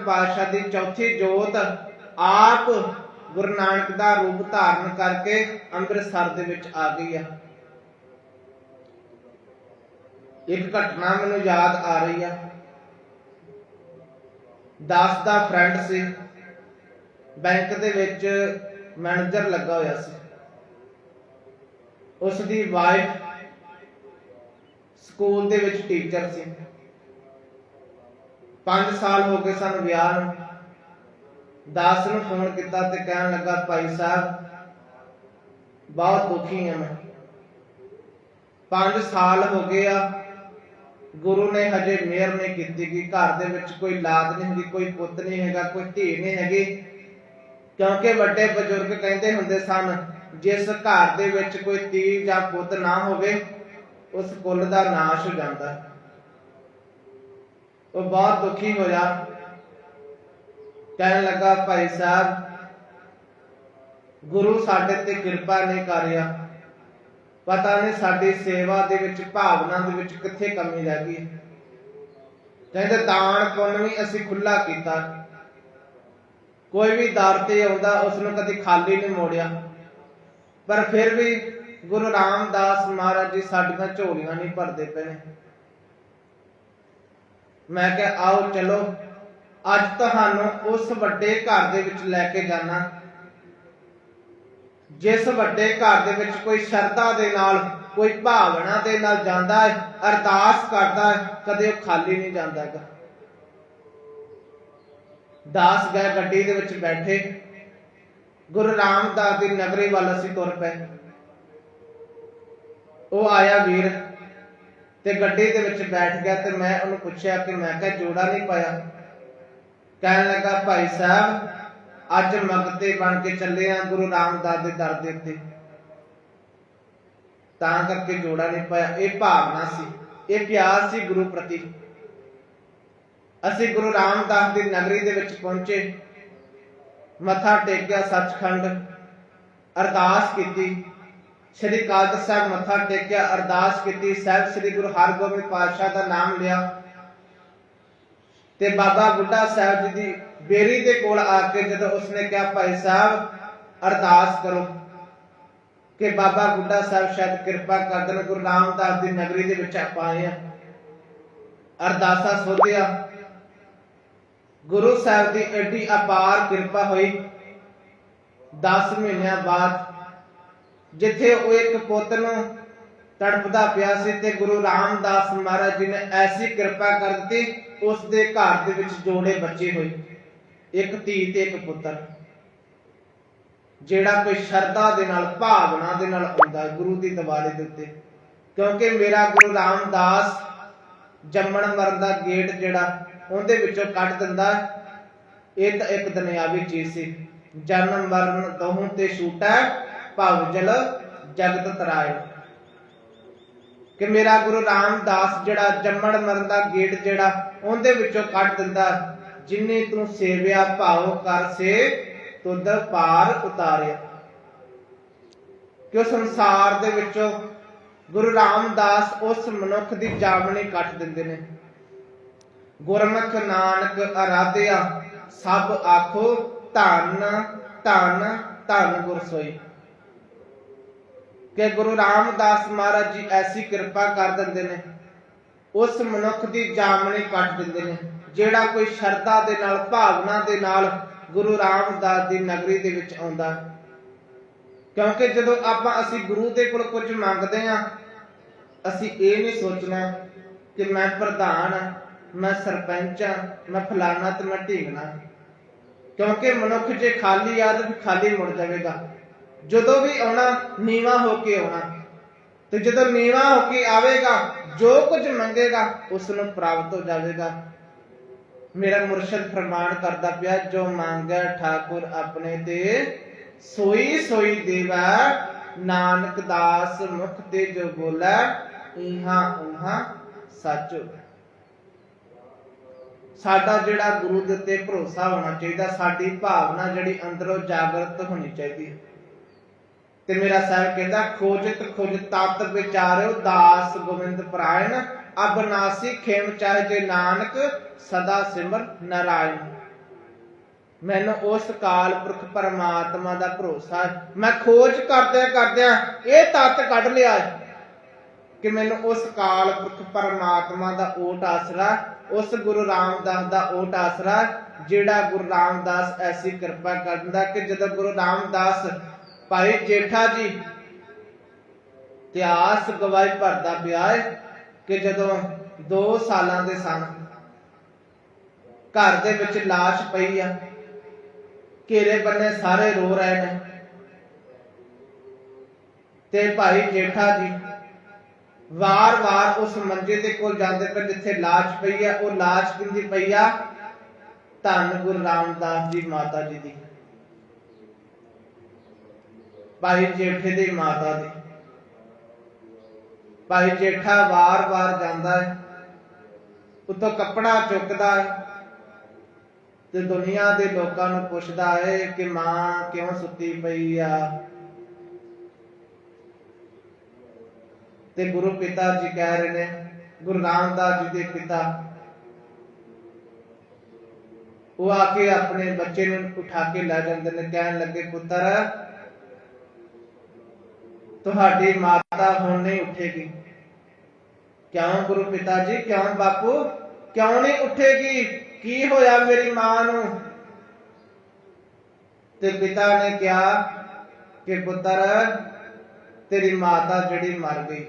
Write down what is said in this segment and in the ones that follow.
ਨਾਨਕ ਪਾਤਸ਼ਾਹ ਦੀ ਚੌਥੀ ਜੋਤ ਆਪ ਗੁਰੂ ਨਾਨਕ ਦਾ ਰੂਪ ਧਾਰਨ ਕਰਕੇ ਅੰਮ੍ਰਿਤਸਰ ਦੇ ਵਿੱਚ ਆ ਗਈ ਆ। ਇੱਕ ਘਟਨਾ ਮੈਨੂੰ ਯਾਦ ਆ ਰਹੀ ਆ। ਦਾਸ ਦਾ ਫਰੈਂਡ ਸੀ। ਬੈਂਕ ਦੇ ਵਿੱਚ ਮੈਨੇਜਰ ਲੱਗਾ ਹੋਇਆ ਸੀ। ਉਸ ਦੀ ਵਾਈਫ ਸਕੂਲ ਦੇ ਵਿੱਚ ਟੀਚਰ ਸੀ। 5 ਸਾਲ ਹੋ ਗਏ ਸਨ ਵਿਆਹ ਨੂੰ। ਦਾਸ ਨੂੰ ਫੋਨ ਕੀਤਾ ਤੇ ਕਹਿਣ ਲੱਗਾ, ਭਾਈ ਸਾਹਿਬ, ਬਹੁਤ ਦੁਖੀ ਹਾਂ ਮੈਂ। 5 ਸਾਲ ਹੋ ਗਏ ਆ, ਗੁਰੂ ਨੇ ਹਜੇ ਮਿਹਰ ਨਹੀਂ ਕੀਤੀ ਕਿ ਘਰ ਦੇ ਵਿੱਚ ਕੋਈ ਲਾਦ ਨਹੀਂ ਹੈਗੀ ਕੋਈ ਪੁੱਤ ਨਹੀਂ ਹੈਗਾ, ਕੋਈ ਧੀ ਨਹੀਂ ਹੈਗੀ। ਕਿਉਂਕਿ ਵੱਡੇ ਬਜ਼ੁਰਗ ਕਹਿੰਦੇ ਹੁੰਦੇ ਸਨ, ਜਿਸ ਘਰ ਦੇ ਵਿੱਚ ਕੋਈ ਧੀ ਜਾਂ ਪੁੱਤ ਨਾ ਹੋਵੇ, ਉਸ ਕੁੱਲ ਦਾ ਨਾਸ਼ ਹੋ ਜਾਂਦਾ ਹੈ। ਉਹ ਬਹੁਤ ਦੁਖੀ ਹੋਇਆ। ਕਹਿਣ ਲੱਗਾ, ਭਾਈ ਸਾਹਿਬ, ਗੁਰੂ ਸਾਡੇ ਤੇ ਕਿਰਪਾ ਨਹੀਂ ਕਰ ਪਤਾ ਨਹੀਂ ਸਾਡੀ ਸੇਵਾ ਦੇ ਵਿੱਚ, ਭਾਵਨਾ ਦੇ ਵਿੱਚ ਕਿੱਥੇ ਕਮੀ ਰਹਿ ਗਈ। ਕਹਿੰਦੇ, ਦਾਨ ਪੁੰਨ ਵੀ ਅਸੀਂ ਖੁੱਲਾ ਕੀਤਾ। ਕੋਈ ਵੀ ਦਰ ਤੇ ਆਉਂਦਾ ਉਸ ਨੂੰ ਕਦੀ ਖਾਲੀ ਨਹੀਂ ਮੋੜਿਆ। ਪਰ ਫਿਰ ਵੀ ਗੁਰੂ ਰਾਮਦਾਸ ਮਹਾਰਾਜ ਜੀ ਸਾਡੀਆਂ ਝੋਲੀਆਂ ਨਹੀਂ ਭਰਦੇ ਪਏ। ਮੈਂ ਕਿਹਾ, ਆਓ ਚਲੋ, ਅੱਜ ਤੁਹਾਨੂੰ ਉਸ ਵੱਡੇ ਘਰ ਦੇ ਵਿੱਚ ਲੈ ਕੇ ਜਾਣਾ ਜਿਸ ਵੱਡੇ ਘਰ ਦੇ ਵਿੱਚ ਕੋਈ ਸ਼ਰਧਾ ਦੇ ਨਾਲ, ਕੋਈ ਭਾਵਨਾ ਦੇ ਨਾਲ ਜਾਂਦਾ ਹੈ, ਅਰਦਾਸ ਕਰਦਾ ਹੈ, ਕਦੇ ਉਹ ਖਾਲੀ ਨਹੀਂ ਜਾਂਦਾ ਹੈਗਾ। ਦਾਸ ਗਏ ਗੱਡੀ ਦੇ ਵਿੱਚ ਬੈਠੇ। ਗੁਰੂ ਰਾਮਦਾਸ ਦੀ ਨਗਰੀ ਵੱਲ ਅਸੀਂ ਤੁਰ ਪਏ। ਉਹ ਆਇਆ ਵੀਰ ਤੇ ਗੱਡੀ ਦੇ ਵਿੱਚ ਬੈਠ ਗਿਆ ਤੇ ਮੈਂ ਉਹਨੂੰ ਪੁੱਛਿਆ ਕਿ ਮੈਂ ਕਿਹਾ, ਜੋੜਾ ਨਹੀਂ ਪਾਇਆ। ਕਹਿਣ ਲੱਗਾ, ਭਾਈ ਸਾਹਿਬ, ਅੱਜ ਮਗਤੇ ਬਣ ਕੇ ਚੱਲੇ ਆ ਗੁਰੂ ਰਾਮਦਾਸ ਦੇ ਦਰ ਦੇ ਉੱਤੇ। ਤਾਂ ਕਰਕੇ ਜੋੜਾ ਨਹੀਂ ਪਾਇਆ। ਇਹ ਭਾਵਨਾ ਸੀ, ਇਹ ਪਿਆਰ ਸੀ ਗੁਰੂ ਪ੍ਰਤੀ। ਅਸੀਂ ਗੁਰੂ ਰਾਮਦਾਸ ਦੀ ਨਗਰੀ ਦੇ ਵਿੱਚ ਪਹੁੰਚੇ। ਮੱਥਾ ਟੇਕਿਆ, ਸੱਚਖੰਡ ਅਰਦਾਸ ਕੀਤੀ। ਸ੍ਰੀ ਅਕਾਲ ਸਾਹਿਬ ਮੱਥਾ ਟੇਕਿਆ, ਅਰਦਾਸ ਕੀਤੀ, ਸਾਹਿਬ ਸ੍ਰੀ ਗੁਰੂ ਹਰਗੋਬਿੰਦ ਪਾਤਸ਼ਾਹ ਦਾ ਨਾਮ ਲਿਆ। ਤੇ ਬਾਬਾ ਬੁੱਢਾ ਸਾਹਿਬ ਜੀ ਦੀ ਬੇਰੀ ਦੇ ਕੋਲ ਆ ਕੇ ਜਦੋਂ ਉਸਨੇ ਕਿਹਾ, ਭਾਈ ਸਾਹਿਬ, ਅਰਦਾਸ ਕਰੋ ਕਿ ਬਾਬਾ ਬੁੱਢਾ ਸਾਹਿਬ ਸ਼ਾਇਦ ਕਿਰਪਾ ਕਰ ਦੇਣ ਗੁਰੂ ਰਾਮਦਾਸ ਦੀ ਨਗਰੀ ਦੇ ਵਿੱਚ ਆਪਾਂ ਆਏ ਆ ਅਰਦਾਸਾ ਸੋਧਿਆ। ਗੁਰੂ ਸਾਹਿਬ ਦੀ ਐਡੀ ਅਪਾਰ ਕਿਰਪਾ ਹੋਈ। 10 ਮਹੀਨਿਆਂ ਬਾਅਦ ਜਿੱਥੇ ਉਹ ਇੱਕ ਪੁੱਤ ਨੂੰ ਤੜਪਦਾ ਪਿਆ ਸੀ ਤੇ ਗੁਰੂ ਰਾਮਦਾਸ ਮਹਾਰਾਜ ਜੀ ਨੇ ਐਸੀ ਕਿਰਪਾ ਕਰ ਦਿੱਤੀ, ਉਸ ਦੇ ਘਰ ਦੇ ਵਿੱਚ ਜੋੜੇ ਬੱਚੇ ਹੋਏ। ਇੱਕ ਧੀ ਤੇ ਇੱਕ ਪੁੱਤਰ। ਜਿਹੜਾ ਕੋਈ ਸ਼ਰਧਾ ਦੇ ਨਾਲ, ਭਾਵਨਾ ਦੇ ਨਾਲ ਆਉਂਦਾ ਗੁਰੂ ਦੀ ਦਵਾਰੇ ਦੇ ਉੱਤੇ। ਕਿਉਂਕਿ ਮੇਰਾ ਗੁਰੂ ਰਾਮਦਾਸ ਜੰਮਣ ਮਰਨ ਦਾ ਗੇਟ ਜਿਹੜਾ, ਉਹਦੇ ਵਿੱਚੋਂ ਕੱਢ ਦਿੰਦਾ ਇਹ ਤਾਂ ਇੱਕ ਦੁਨਿਆਵੀ ਚੀਜ਼ ਸੀ। ਜਨਮ ਮਰਨ ਦੋਹਾਂ ਤੇ ਛੂਟਾ ਭਵ ਜਲ ਜਗਤ ਤਰਾਏ। ਕਿ ਮੇਰਾ ਗੁਰੂ ਰਾਮਦਾਸ ਜਿਹੜਾ ਜੰਮਣ ਮਰਨ ਦਾ ਗੇਟ ਜਿਹੜਾ, ਉਹਦੇ ਵਿੱਚੋਂ ਕੱਢ ਦਿੰਦਾ, ਜਿਨੇ ਤੂੰ ਸੇਵਿਆ ਭਾਉ ਕਰ ਸੇ, ਤੁਧ ਪਾਰ ਉਤਾਰਿਆ। ਕਿ ਸੰਸਾਰ ਦੇ ਵਿੱਚੋਂ ਗੁਰੂ ਰਾਮਦਾਸ ਉਸ ਮਨੁੱਖ ਦੀ ਜਾਮਣੀ ਕੱਟ ਦਿੰਦੇ ਨੇ। ਗੁਰਮੁਖ ਨਾਨਕ ਅਰਾਧਿਆ, ਸਭ ਆਖੋ ਧੰਨ ਧੰਨ ਧੰਨ ਗੁਰ ਕਿ ਗੁਰੂ ਰਾਮਦਾਸ ਮਹਾਰਾਜ ਜੀ ਐਸੀ ਕਿਰਪਾ ਕਰ ਦਿੰਦੇ ਨੇ। ਉਸ ਮਨੁੱਖ ਦੀ ਜਾਮਣੀ ਕੱਟ ਦਿੰਦੇ ਨੇ, ਜਿਹੜਾ ਕੋਈ ਸ਼ਰਧਾ ਦੇ ਨਾਲ, ਭਾਵਨਾ ਦੇ ਨਾਲ ਗੁਰੂ ਰਾਮਦਾਸ ਦੀ ਨਗਰੀ ਦੇ ਵਿੱਚ ਆਉਂਦਾ। ਕਿਉਂਕਿ ਜਦੋਂ ਆਪਾਂ ਅਸੀਂ ਗੁਰੂ ਦੇ ਕੋਲ ਕੁਝ ਮੰਗਦੇ ਆ ਅਸੀਂ ਇਹ ਨਹੀਂ ਸੋਚਣਾ ਕਿ ਮੈਂ ਪ੍ਰਧਾਨ ਆ ਮੈਂ ਸਰਪੰਚ ਆ ਮੈਂ ਫਲਾਣਾ ਤੇ ਮੈਂ ਢੀਂਗਣਾ। ਕਿਉਂਕਿ ਮਨੁੱਖ ਜੇ ਖਾਲੀ ਆ ਤਾਂ ਖਾਲੀ ਮੁੜ ਜਾਵੇਗਾ ਜਦੋਂ ਵੀ ਆਉਣਾ, ਨੀਵਾ ਹੋ ਕੇ ਆਉਣਾ। ਤੇ ਜਦੋਂ ਨੀਵਾ ਹੋ ਕੇ ਆਵੇਗਾ, ਜੋ ਕੁਝ ਮੰਗੇਗਾ ਉਸ ਨੂੰ ਪ੍ਰਾਪਤ ਹੋ ਜਾਵੇਗਾ। ਮੇਰਾ ਮੁਰਸ਼ਿਦ ਫਰਮਾਨ ਕਰਦਾ ਪਿਆ, ਜੋ ਮੰਗੈ ਠਾਕੁਰ ਆਪਣੇ ਤੇ ਸੋਈ ਸੋਈ ਦੇਵਾ, ਨਾਨਕ ਦਾਸ ਮੁਖ ਤੇ ਜੋ ਬੋਲੇ ਇਹਾਂ ਉਹਾਂ ਸੱਚ ਸਾਡਾ ਜਿਹੜਾ ਗੁਰੂ ਦੇ ਉੱਤੇ ਭਰੋਸਾ ਹੋਣਾ ਚਾਹੀਦਾ, ਸਾਡੀ ਭਾਵਨਾ ਜਿਹੜੀ ਅੰਦਰੋਂ ਜਾਗਰਤ ਹੋਣੀ ਚਾਹੀਦੀ ਹੈ। ਤੇ ਮੇਰਾ ਸਾਹਿਬ ਕਹਿੰਦਾ, ਖੋਜਤ ਖੋਜ ਤਤ ਵਿਚਾਰਿਓ ਦਾਸ ਗੋਬਿੰਦ ਪ੍ਰਾਇਣ ਅਬਨਾਸੀ ਖੇਮ ਚਾਹੇ ਜੇ ਨਾਨਕ, ਸਦਾ ਸਿਮਰ ਨਾਰਾਇਣ। ਮੈਨੂੰ ਉਸ ਕਾਲ ਪੁਰਖ ਪਰਮਾਤਮਾ ਦਾ ਭਰੋਸਾ ਮੈਂ ਖੋਜ ਕਰਦਿਆਂ ਕਰਦਿਆਂ ਇਹ ਤੱਤ ਕੱਢ ਲਿਆ ਕਿ ਮੈਨੂੰ ਉਸ ਕਾਲ ਪੁਰਖ ਪਰਮਾਤਮਾ ਦਾ ਓਟ ਆਸਰਾ, ਉਸ ਗੁਰੂ ਰਾਮਦਾਸ ਦਾ ਓਟ ਆਸਰਾ, ਜਿਹੜਾ ਗੁਰੂ ਰਾਮਦਾਸ ਐਸੀ ਕਿਰਪਾ ਕਰਦਾ ਕਿ ਜਦੋਂ ਗੁਰੂ ਰਾਮਦਾਸ ਭਾਈ ਜੇਠਾ ਜੀ ਇਤਿਹਾਸ ਗਵਾਹੀ ਭਰਦਾ ਪਿਆ ਹੈ ਕਿ ਜਦੋਂ 2 ਸਾਲਾਂ ਦੇ ਸਨ ਘਰ ਦੇ ਵਿੱਚ লাশ ਪਈ ਆ ਘੇਰੇ ਬੰਨੇ ਸਾਰੇ ਰੋ ਰਹੇ ਨੇ ਤੇ ਭਾਈ ਜੇਠਾ ਜੀ ਵਾਰ-ਵਾਰ ਉਸ ਮੰਜੇ ਦੇ ਕੋਲ ਜਾਂਦੇ ਪਏ ਜਿੱਥੇ লাশ ਪਈ ਆ ਉਹ লাশ ਕਿੰਦੀ ਪਈ ਆ ਧੰਨ ਗੁਰੂ ਰਾਮਦਾਸ ਜੀ ਮਾਤਾ ਜੀ ਦੀ ਭਾਈ ਜੇਠੇ ਦੀ ਮਾਤਾ ਦੀ। ਭਾਈ ਜੇਠਾ ਵਾਰ-ਵਾਰ ਜਾਂਦਾ ਹੈ। ਉਤੋਂ ਕੱਪੜਾ ਚੁੱਕਦਾ ਹੈ ਤੇ ਦੁਨੀਆ ਦੇ ਲੋਕਾਂ ਨੂੰ ਪੁੱਛਦਾ ਹੈ ਕਿ ਮਾਂ ਕਿਉਂ ਸੁੱਤੀ ਪਈ ਆ? ਤੇ ਗੁਰੂ ਪਿਤਾ ਜੀ ਕਹਿ ਰਹੇ ਨੇ, ਗੁਰੂ ਰਾਮਦਾਸ ਜੀ ਦੇ ਪਿਤਾ, ਉਹ ਆ ਕੇ ਆਪਣੇ ਬੱਚੇ ਨੂੰ ਉਠਾ ਕੇ ਲੈ ਜਾਂਦੇ ਨੇ, ਕਹਿਣ ਲੱਗੇ, ਪੁੱਤਰ ਤੁਹਾਡੀ ਮਾਤਾ ਹੁਣ ਨਹੀਂ ਉੱਠੇਗੀ। ਕਿਉਂ ਗੁਰੂ ਪਿਤਾ ਜੀ ਕਿਉਂ ਬਾਪੂ? ਕਿਉਂ ਨਹੀਂ ਉੱਠੇਗੀ? ਕੀ ਹੋਇਆ ਮੇਰੀ ਮਾਂ ਨੂੰ? ਤੇ ਪਿਤਾ ਨੇ ਕਿਹਾ ਕਿ ਪੁੱਤਰ, ਤੇਰੀ ਮਾਤਾ ਜਿਹੜੀ ਮਰ ਗਈ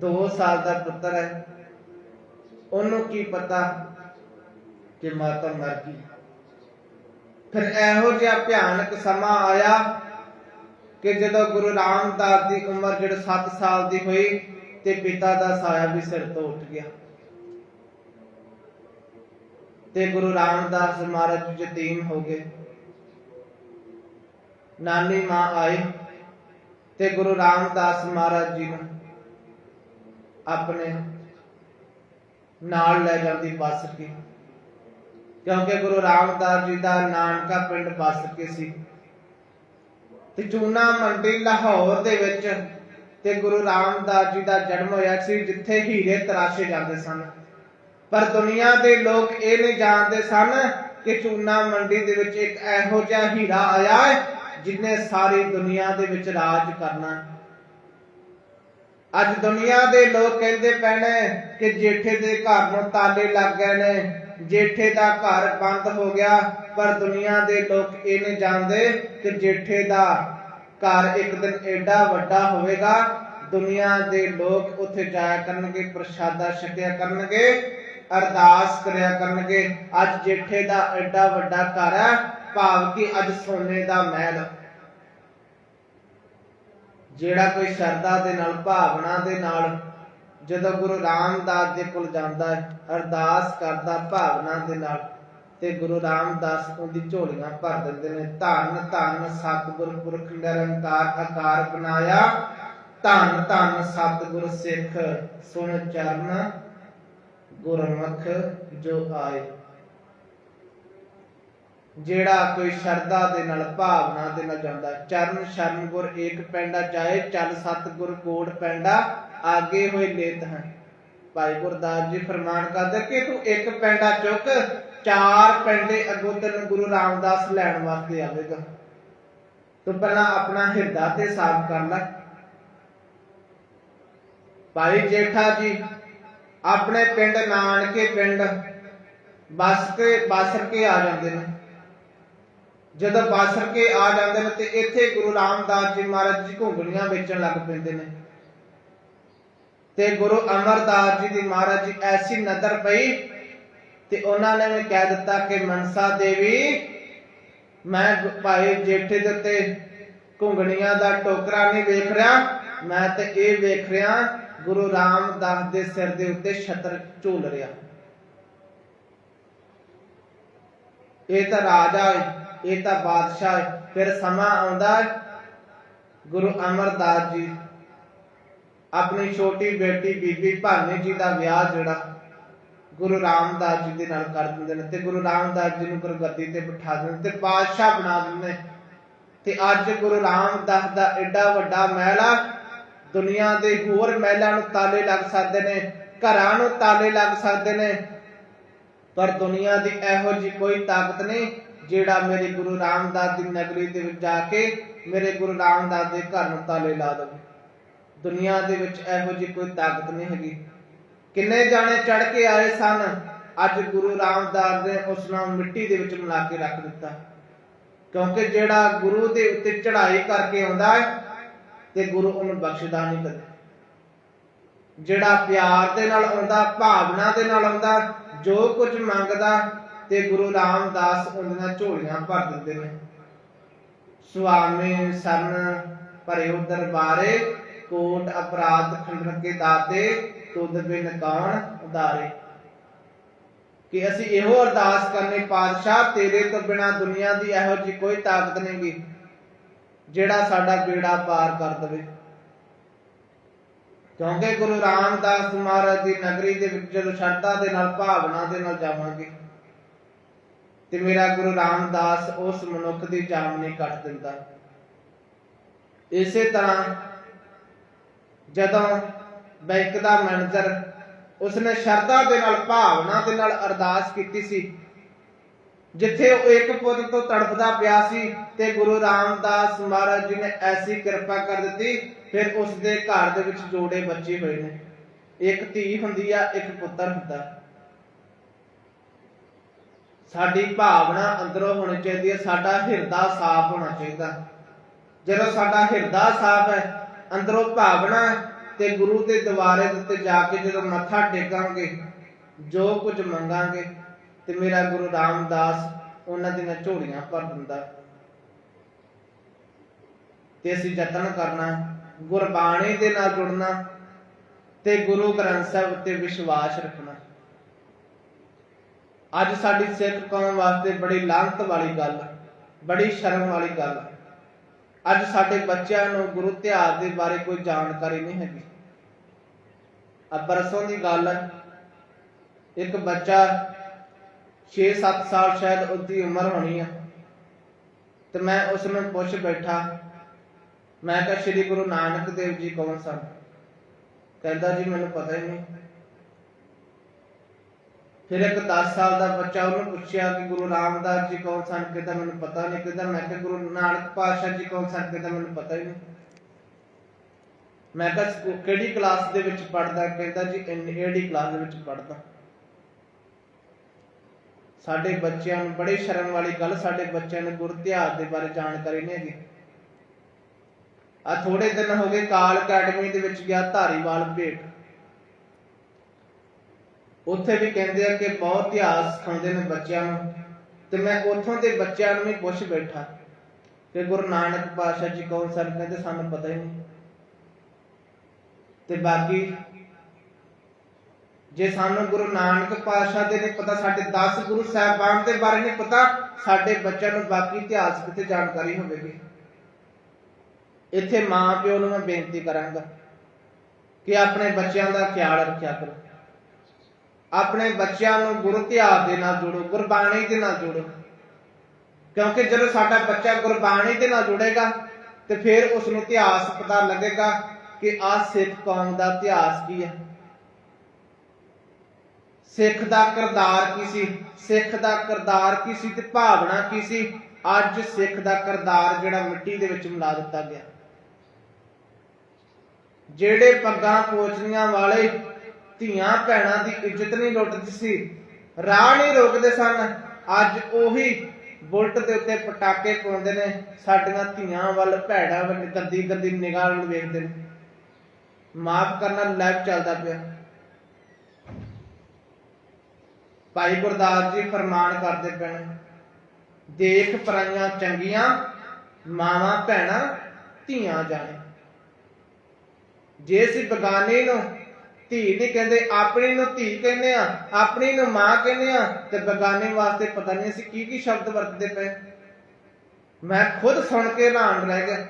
2 ਸਾਲ ਦਾ ਪੁੱਤਰ ਹੈ। ਉਹਨੂੰ ਕੀ ਪਤਾ ਕਿ ਮਾਤਾ ਮਰ ਗਈ? ਫਿਰ ਇਹੋ ਜਿਹਾ ਭਿਆਨਕ ਸਮਾਂ ਆਇਆ ਕਿ ਜਦੋਂ ਗੁਰੂ ਰਾਮਦਾਸ ਦੀ ਉਮਰ ਜਿਹੜਾ 7 ਸਾਲ ਦੀ ਹੋਈ ਤੇ ਪਿਤਾ ਦਾ ਸਾਇਆ ਵੀ ਸਿਰ ਤੋਂ ਉੱਠ ਗਿਆ। ਤੇ ਗੁਰੂ ਰਾਮਦਾਸ ਮਹਾਰਾਜ ਯਤੀਮ ਹੋ ਗਏ। ਨਾਨੀ ਮਾਂ ਆਈ ਤੇ ਗੁਰੂ ਰਾਮਦਾਸ ਮਹਾਰਾਜ ਜੀ ਨੂੰ ਆਪਣੇ ਨਾਲ ਲੈ ਜਾਂਦੀ ਬਸ ਕੇ ਕਿਉਂਕਿ ਗੁਰੂ ਰਾਮਦਾਸ ਜੀ ਦਾ ਨਾਨਕਾ ਪਿੰਡ ਬਸ ਕੇ ਸੀ। ਤੇ ਚੂਨਾ ਮੰਡੀ ਲਾਹੌਰ ਦੇ ਵਿੱਚ ਤੇ ਗੁਰੂ ਰਾਮਦਾਸ ਜੀ ਦਾ ਜਨਮ ਹੋਇਆ ਸੀ, ਜਿੱਥੇ ਹੀਰੇ ਤਰਾਸ਼ੇ ਜਾਂਦੇ ਸਨ। ਪਰ ਦੁਨੀਆ ਦੇ ਲੋਕ ਇਹ ਨਹੀਂ ਜਾਣਦੇ ਸਨ ਕਿ ਚੂਨਾ ਮੰਡੀ ਦੇ ਵਿੱਚ ਇੱਕ ਇਹੋ ਜਿਹਾ ਹੀਰਾ ਆਇਆ ਹੈ, ਜਿਨੇ ਸਾਰੀ ਦੁਨੀਆ ਦੇ ਵਿੱਚ ਰਾਜ ਕਰਨਾ ਅੱਜ ਦੁਨੀਆ ਦੇ ਲੋਕ ਕਹਿੰਦੇ ਪੈਣੇ ਕਿ ਜੇਠੇ ਦੇ ਘਰ ਨੂੰ ਤਾਲੇ ਲੱਗ ਗਏ ਨੇ ਜੇਠੇ ਦਾ ਘਰ ਬੰਦ ਹੋ ਗਿਆ, ਪਰ ਦੁਨੀਆ ਦੇ ਲੋਕ ਇਹ ਨਹੀਂ ਜਾਣਦੇ ਕਿ ਜੇਠੇ ਦਾ ਘਰ ਇੱਕ ਦਿਨ ਐਡਾ ਵੱਡਾ ਹੋਵੇਗਾ। ਦੁਨੀਆ ਦੇ ਲੋਕ ਉੱਥੇ ਜਾਇਆ ਕਰਨਗੇ, ਪ੍ਰਸ਼ਾਦਾ ਛਕਿਆ ਕਰਨਗੇ, ਅਰਦਾਸ ਕਰਿਆ ਕਰਨਗੇ। ਅੱਜ ਜੇਠੇ ਦਾ ਐਡਾ ਵੱਡਾ ਘਰ ਹੈ, ਭਾਵ ਕਿ ਅੱਜ ਸੋਨੇ ਦਾ ਮਹਿਲ। ਜਿਹੜਾ ਕੋਈ ਸ਼ਰਧਾ ਦੇ ਨਾਲ, ਭਾਵਨਾ ਦੇ ਨਾਲ ਜਦੋਂ ਗੁਰੂ ਰਾਮਦਾਸ ਦੇ ਕੋਲ ਜਾਂਦਾ ਹੈ, ਅਰਦਾਸ ਕਰਦਾ ਭਾਵਨਾ ਦੇ ਨਾਲ, ਤੇ ਗੁਰੂ ਰਾਮਦਾਸ ਉਹਦੀ ਝੋਲੀਆਂ ਭਰ ਦਿੰਦੇ ਨੇ, ਧੰਨ ਧੰਨ ਸਤਿਗੁਰ ਪੁਰਖ ਨਿਰੰਕਾਰ ਆਕਾਰ ਬਣਾਇਆ, ਧੰਨ ਧੰਨ ਸਤਿਗੁਰ ਸਿੱਖ ਸੁਣ ਚਰਨ ਗੁਰਮੁਖ ਜੋ ਆਏ। ਜਿਹੜਾ ਕੋਈ ਸ਼ਰਧਾ ਦੇ ਨਾਲ, ਭਾਵਨਾ ਦੇ ਨਾਲ ਜਾਂਦਾ ਚਰਨ ਸ਼ਰਨ ਗੁਰ ਏਕ ਪੈਂਡਾ ਜਾਏ, ਚੱਲ ਸਤ ਗੁਰ ਕੋੜ ਪੈਂਡਾ, ਆਗੇ ਹੋਏ ਲੇਤ ਹੈ ਭਾਈ ਗੁਰਦਾਸ ਜੀ ਫਰਮਾਨ ਕਰਦੇ ਕਿ ਤੂੰ ਇੱਕ ਪੈਂਡਾ ਚੁੱਕ, ਚਾਰ ਪੈਂਡੇ ਅੱਗੋਂ ਤੈਨੂੰ ਗੁਰੂ ਰਾਮਦਾਸ ਲੈਣ ਵਾਸਤੇ ਆਵੇਗਾ। ਤੂੰ ਪਹਿਲਾਂ ਆਪਣਾ ਹਿਰਦਾ ਤੇ ਸਾਫ਼ ਕਰ ਲੈ। ਭਾਈ ਜੇਠਾ ਜੀ, ਆਪਣੇ ਪਿੰਡ ਨਾਨਕੇ ਪਿੰਡ, ਬਸ ਕੇ ਬਾਸਰ ਕੇ ਆ ਜਾਂਦੇ ਨੇ। ਜਦੋਂ ਬਾਸਰ ਕੇ ਆ ਜਾਂਦੇ ਨੇ ਤੇ ਇੱਥੇ ਗੁਰੂ ਰਾਮਦਾਸ ਜੀ ਮਹਾਰਾਜ ਜੀ ਘੁੰਗਣੀਆਂ ਵੇਚਣ ਲੱਗ ਪੈਂਦੇ ਨੇ। ਤੇ ਗੁਰੂ ਅਮਰਦਾਸ ਜੀ ਦੀ ਮਹਾਰਾਜ ਜੀ ਐਸੀ ਨਜ਼ਰ ਪਈ ਤੇ ਉਹਨਾਂ ਨੇ ਕਹਿ ਦਿੱਤਾ ਕਿ ਮਨਸਾ ਦੇਵੀ, ਮੈਂ ਭਾਈ ਜੇਠੇ ਦੇ ਉੱਤੇ ਘੁੰਗਣੀਆਂ ਦਾ ਟੋਕਰਾ ਨਹੀਂ ਵੇਖ ਰਿਹਾ, ਮੈਂ ਤੇ ਇਹ ਵੇਖ ਰਿਹਾ ਗੁਰੂ ਰਾਮਦਾਸ ਦੇ ਸਿਰ ਦੇ ਉੱਤੇ ਛਤਰ ਝੂਲ ਰਿਹਾ। ਇਹ ਤਾਂ ਰਾਜਾ ਹੈ ਇਹ ਤਾਂ ਬਾਦਸ਼ਾਹ ਫਿਰ ਸਮਾਂ ਆਉਂਦਾ ਗੁਰੂ ਅਮਰਦਾਸ ਜੀ ਆਪਣੀ ਛੋਟੀ ਬੇਟੀ ਬੀਬੀ ਭਾਨੀ ਜੀ ਦਾ ਵਿਆਹ ਜਿਹੜਾ ਗੁਰੂ ਰਾਮਦਾਸ ਜੀ ਦੇ ਨਾਲ ਕਰ ਦਿੰਦੇ ਨੇ ਤੇ ਗੁਰੂ ਰਾਮਦਾਸ ਜੀ ਨੂੰ ਗੁਰਗੱਦੀ ਤੇ ਬਿਠਾ ਦਿੰਦੇ ਤੇ ਬਾਦਸ਼ਾਹ ਬਣਾ ਦਿੰਦੇ ਤੇ ਅੱਜ ਗੁਰੂ ਰਾਮਦਾਸ ਦਾ ਐਡਾ ਵੱਡਾ ਮਹਿਲ ਆ। ਦੁਨੀਆ ਦੇ ਹੋਰ ਮਹਿਲਾਂ ਨੂੰ ਤਾਲੇ ਲੱਗ ਸਕਦੇ ਨੇ, ਘਰਾਂ ਨੂੰ ਤਾਲੇ ਲੱਗ ਸਕਦੇ ਨੇ। ਪਰ ਦੁਨੀਆ ਦੀ ਇਹੋ ਜੀ ਕੋਈ ਤਾਕਤ ਨਹੀਂ। ਜਿਹੜਾ ਮੇਰੇ ਗੁਰੂ ਰਾਮਦਾਸ ਦੀ ਨਗਰੀ ਦੇ ਵਿੱਚ ਜਾ ਕੇ ਮੇਰੇ ਗੁਰੂ ਰਾਮਦਾਸ ਦੇ ਘਰ ਨੂੰ ਤਾਲੇ ਲਾ ਦੇਵੇ। ਦੁਨੀਆ ਦੇ ਵਿੱਚ ਇਹੋ ਜੀ ਕੋਈ ਤਾਕਤ ਨਹੀਂ ਹੈਗੀ। ਕਿੰਨੇ ਜਾਣੇ ਚੜ ਕੇ ਆਏ ਸਨ, ਅੱਜ ਗੁਰੂ ਰਾਮਦਾਸ ਨੇ ਉਸ ਨੂੰ ਮਿੱਟੀ ਦੇ ਵਿੱਚ ਮਿਲਾ ਕੇ ਰੱਖ ਦਿੱਤਾ। ਕਿਉਂਕਿ ਜਿਹੜਾ ਗੁਰੂ ਦੇ ਉੱਤੇ ਚੜ੍ਹਾਈ ਕਰਕੇ ਆਉਂਦਾ ਹੈ, ਤੇ ਗੁਰੂ ਉਹਨੂੰ ਬਖਸ਼ਦਾ ਨਹੀਂ ਕਦੇ। ਜਿਹੜਾ ਪਿਆਰ ਦੇ ਨਾਲ ਆਉਂਦਾ, ਭਾਵਨਾ ਦੇ ਨਾਲ ਆਉਂਦਾ, ਜੋ ਕੁਝ ਮੰਗਦਾ ਤੇ ਗੁਰੂ ਰਾਮਦਾਸ ਉਹਦੀਆਂ ਝੋਲੀਆਂ ਭਰ ਦਿੰਦੇ ਨੇ। ਸੁਆਮੀ ਸਰਨ ਭਰਿਓ ਦਰਬਾਰੇ, ਕੋਟ ਅਪਰਾਧ ਖੰਡਨ ਕੇ ਦਾਤੇ, ਤੁਧ ਬਿਨ ਕੌਣ ਉਦਾਰੇ ਕਿ ਅਸੀਂ ਇਹੋ ਅਰਦਾਸ ਕਰਨੇ, ਪਾਤਸ਼ਾਹ, ਤੇਰੇ ਤੋਂ ਬਿਨਾ ਦੁਨੀਆ ਦੀ ਇਹੋ ਜੀ ਕੋਈ ਤਾਕਤ ਨਹੀਂਗੀ ਜਿਹੜਾ ਸਾਡਾ ਬੇੜਾ ਪਾਰ ਕਰ ਦੇਵੇ। ਕਿਉਂਕਿ ਗੁਰੂ ਰਾਮਦਾਸ ਮਹਾਰਾਜ ਦੀ ਨਗਰੀ ਦੇ ਵਿੱਚ ਜਦੋਂ ਸ਼ਰਧਾ ਦੇ ਨਾਲ, ਭਾਵਨਾ ਦੇ ਨਾਲ ਜਾਵਾਂਗੇ ਤੇ ਮੇਰਾ ਗੁਰੂ ਰਾਮਦਾਸ ਉਸ ਮਨੁੱਖ ਦੀ ਜਾਮਨੀ ਕੱਟ ਦਿੰਦਾ। ਇਸੇ ਤਰ੍ਹਾਂ ਜਦੋਂ ਬੈਂਕ ਦਾ ਮੈਨੇਜਰ ਉਸਨੇ ਸ਼ਰਧਾ ਦੇ ਨਾਲ, ਭਾਵਨਾ ਦੇ ਨਾਲ ਅਰਦਾਸ ਕੀਤੀ ਸੀ, ਜਿੱਥੇ ਉਹ ਇੱਕ ਪੁੱਤ ਤੋਂ ਤੜਫਦਾ ਪਿਆ ਸੀ ਤੇ ਗੁਰੂ ਰਾਮਦਾਸ ਮਹਾਰਾਜ ਜੀ ਨੇ ਐਸੀ ਕਿਰਪਾ ਕਰ ਦਿੱਤੀ, ਫਿਰ ਉਸ ਦੇ ਘਰ ਦੇ ਵਿੱਚ ਜੋੜੇ ਬੱਚੇ ਹੋਏ ਨੇ। ਇੱਕ ਧੀ ਹੁੰਦੀ ਆ, ਇੱਕ ਪੁੱਤਰ ਹੁੰਦਾ। ਸਾਡੀ ਭਾਵਨਾ ਅੰਦਰੋਂ ਹੋਣੀ ਚਾਹੀਦੀ ਹੈ, ਸਾਡਾ ਹਿਰਦਾ ਸਾਫ਼ ਹੋਣਾ ਚਾਹੀਦਾ। ਜਦੋਂ ਸਾਡਾ ਹਿਰਦਾ ਸਾਫ਼ ਹੈ, ਅੰਦਰੋਂ ਭਾਵਨਾ ਤੇ ਗੁਰੂ ਦੇ ਦਰਬਾਰੇ ਦੇ ਉੱਤੇ ਜਾ ਕੇ ਜਦੋਂ ਮੱਥਾ ਟੇਕਾਂਗੇ, ਜੋ ਕੁਝ ਮੰਗਾਂਗੇ, ਤੇ ਮੇਰਾ ਗੁਰੂ ਰਾਮਦਾਸ ਉਹਨਾਂ ਦੀਆਂ ਝੋਲੀਆਂ ਭਰ ਦਿੰਦਾ। ਤੇ ਅਸੀਂ ਯਤਨ ਕਰਨਾ, ਗੁਰਬਾਣੀ ਦੇ ਨਾਲ ਜੁੜਨਾ ਤੇ ਗੁਰੂ ਗ੍ਰੰਥ ਸਾਹਿਬ ਉੱਤੇ ਵਿਸ਼ਵਾਸ ਰੱਖਣਾ। ਅੱਜ ਸਾਡੀ ਸਿੱਖ ਕੌਮ ਵਾਸਤੇ ਬੜੀ ਲਾਂਤ ਵਾਲੀ ਗੱਲ, ਬੜੀ ਸ਼ਰਮ ਵਾਲੀ ਗੱਲ। ਅੱਜ ਸਾਡੇ ਬੱਚਿਆਂ ਨੂੰ ਗੁਰੂ ਇਤਿਹਾਸ ਦੇ ਬਾਰੇ ਕੋਈ ਜਾਣਕਾਰੀ ਨਹੀਂ ਹੈਗੀ। ਆ ਦੀ ਗੱਲ ਹੈ ਇੱਕ ਬੱਚਾ 6-7 ਸਾਲ ਸ਼ਾਇਦ ਉਹਦੀ ਉਮਰ ਹੋਣੀ ਆ। ਤੇ ਮੈਂ ਉਸ ਨੂੰ ਪੁੱਛ ਬੈਠਾ, ਮੈਂ ਕਿਹਾ, ਸ੍ਰੀ ਗੁਰੂ ਨਾਨਕ ਦੇਵ ਜੀ ਕੌਣ ਸਨ? ਕਹਿੰਦਾ, ਜੀ, ਮੈਨੂੰ ਪਤਾ ਹੀ ਨਹੀਂ। ਫਿਰ ਇੱਕ 10 ਸਾਲ ਦਾ ਬੱਚਾ ਉਹਨੂੰ ਪੁੱਛਿਆ ਕਿ ਗੁਰੂ ਰਾਮਦਾਸ ਜੀ ਕੌਣ ਸਨ, ਕਹਿੰਦਾ ਮੈਨੂੰ ਪਤਾ ਨਹੀਂ, ਕਹਿੰਦਾ ਮੈਂ ਕਿਹਾ ਗੁਰੂ ਨਾਨਕ ਪਾਤਸ਼ਾਹ ਜੀ ਕੌਣ ਸਨ, ਕਹਿੰਦਾ ਮੈਨੂੰ ਪਤਾ ਹੀ ਨਹੀਂ। ਮੈਂ ਕਿਹਾ ਕਿਹੜੀ ਕਲਾਸ ਦੇ ਵਿੱਚ ਪੜਦਾ ਕਹਿੰਦਾ ਜੀ ਐਡੀ ਕਲਾਸ ਦੇ ਵਿੱਚ ਪੜਦਾ ਸਾਡੇ ਬੱਚਿਆਂ ਨੂੰ ਬੜੀ ਸ਼ਰਮ ਵਾਲੀ ਗੱਲ, ਸਾਡੇ ਬੱਚਿਆਂ ਨੂੰ ਗੁਰ ਦੇ ਬਾਰੇ ਜਾਣਕਾਰੀ ਨਹੀਂ ਹੈਗੀ। ਆ ਥੋੜੇ ਦਿਨ ਹੋ ਗਏ ਕਾਲ ਅਕੈਡਮੀ ਦੇ ਵਿੱਚ ਗਿਆ ਧਾਰੀਵਾਲ ਭੇਟ। ਉੱਥੇ ਵੀ ਕਹਿੰਦੇ ਆ ਕਿ ਬਹੁਤ ਇਤਿਹਾਸ ਸਿਖਾਉਂਦੇ ਨੇ ਬੱਚਿਆਂ ਨੂੰ। ਤੇ ਮੈਂ ਉੱਥੋਂ ਦੇ ਬੱਚਿਆਂ ਨੂੰ ਵੀ ਪੁੱਛ ਬੈਠਾ। ਕਿ ਗੁਰੂ ਨਾਨਕ ਪਾਤਸ਼ਾਹ ਜੀ ਕੌਣ ਸਨ, ਕਹਿੰਦੇ ਸਾਨੂੰ ਪਤਾ ਹੀ ਨਹੀਂ। ਤੇ ਬਾਕੀ ਜੇ ਸਾਨੂੰ ਗੁਰੂ ਨਾਨਕ ਪਾਤਸ਼ਾਹ ਦੇ ਨਹੀਂ ਪਤਾ, ਸਾਡੇ 10 ਗੁਰੂ ਸਾਹਿਬਾਨ ਦੇ ਬਾਰੇ ਨਹੀਂ ਪਤਾ, ਸਾਡੇ ਬੱਚਿਆਂ ਨੂੰ ਬਾਕੀ ਇਤਿਹਾਸ ਕਿਤੇ ਜਾਣਕਾਰੀ ਹੋਵੇਗੀ। ਇੱਥੇ ਮਾਂ ਪਿਓ ਨੂੰ ਮੈਂ ਬੇਨਤੀ ਕਰਾਂਗਾ ਕਿ ਆਪਣੇ ਬੱਚਿਆਂ ਦਾ ਖਿਆਲ ਰੱਖਿਆ ਕਰੋ। ਆਪਣੇ ਬੱਚਿਆਂ ਨੂੰ ਗੁਰੂ ਇਤਿਹਾਸ ਦੇ ਨਾਲ ਜੋੜੋ, ਗੁਰਬਾਣੀ ਦੇ ਨਾਲ ਜੋੜੋ। ਕਿਉਂਕਿ ਜਦੋਂ ਸਾਡਾ ਬੱਚਾ ਗੁਰਬਾਣੀ ਦੇ ਨਾਲ ਜੁੜੇਗਾ, ਤੇ ਫਿਰ ਉਸ ਨੂੰ ਇਤਿਹਾਸ ਪਤਾ ਲੱਗੇਗਾ ਕਿ ਆ ਸਿੱਖ ਕੌਮ ਦਾ ਇਤਿਹਾਸ ਕੀ ਹੈ। ਸਿੱਖ ਦਾ ਕਿਰਦਾਰ ਕੀ ਸੀ? ਸਿੱਖ ਦਾ ਕਿਰਦਾਰ ਕੀ ਸੀ ਤੇ ਭਾਵਨਾ ਕੀ ਸੀ? ਅੱਜ ਸਿੱਖ ਦਾ ਕਿਰਦਾਰ ਜਿਹੜਾ ਮਿੱਟੀ ਦੇ ਵਿੱਚ ਮਿਲਾ ਦਿੱਤਾ ਗਿਆ। ਜਿਹੜੇ ਪੱਗਾਂ ਪੋਚਣੀਆਂ ਵਾਲੇ ਧੀਆਂ ਭੈਣਾਂ ਦੀ ਇੱਜ਼ਤ ਨਹੀਂ ਲੁੱਟਦੀ ਸੀ। ਰਾਹ ਨਹੀਂ ਰੋਕਦੇ ਸਨ। ਅੱਜ ਉਹੀ ਬੁਲਟ ਦੇ ਉੱਤੇ ਪਟਾਕੇ ਪਾਉਂਦੇ ਨੇ। ਸਾਡੀਆਂ ਧੀਆਂ ਵੱਲ ਭੈੜਾਂ ਵੱਲ ਗੰਦੀ ਗੰਦੀ ਨਿਗਾਹ ਨਾਲ ਵੇਖਦੇ ਨੇ। ਮਾਫ ਕਰਨਾ ਲਾਈਵ ਚੱਲਦਾ ਪਿਆ। ਭਾਈ ਗੁਰਦਾਸ ਜੀ ਫਰਮਾਨ ਕਰਦੇ ਪਏ ਦੇਖ ਪਰਾਈਆਂ ਚੰਗੀਆਂ, ਮਾਵਾਂ, ਭੈਣਾਂ, ਧੀਆਂ ਜਾਣੇ। ਜੇ ਅਸੀਂ ਬਗਾਨੇ ਨੂੰ ਧੀ ਨਹੀਂ ਕਹਿੰਦੇ, ਆਪਣੀ ਨੂੰ ਧੀ ਕਹਿੰਦੇ ਆ, ਆਪਣੀ ਨੂੰ ਮਾਂ ਕਹਿੰਦੇ ਆ, ਤੇ ਬਗਾਨੇ ਵਾਸਤੇ ਪਤਾ ਨਹੀਂ ਅਸੀਂ ਕੀ ਕੀ ਸ਼ਬਦ ਵਰਤਦੇ ਪਏ। ਮੈਂ ਖੁਦ ਸੁਣ ਕੇ ਹੈਰਾਨ ਰਹਿ ਗਿਆ।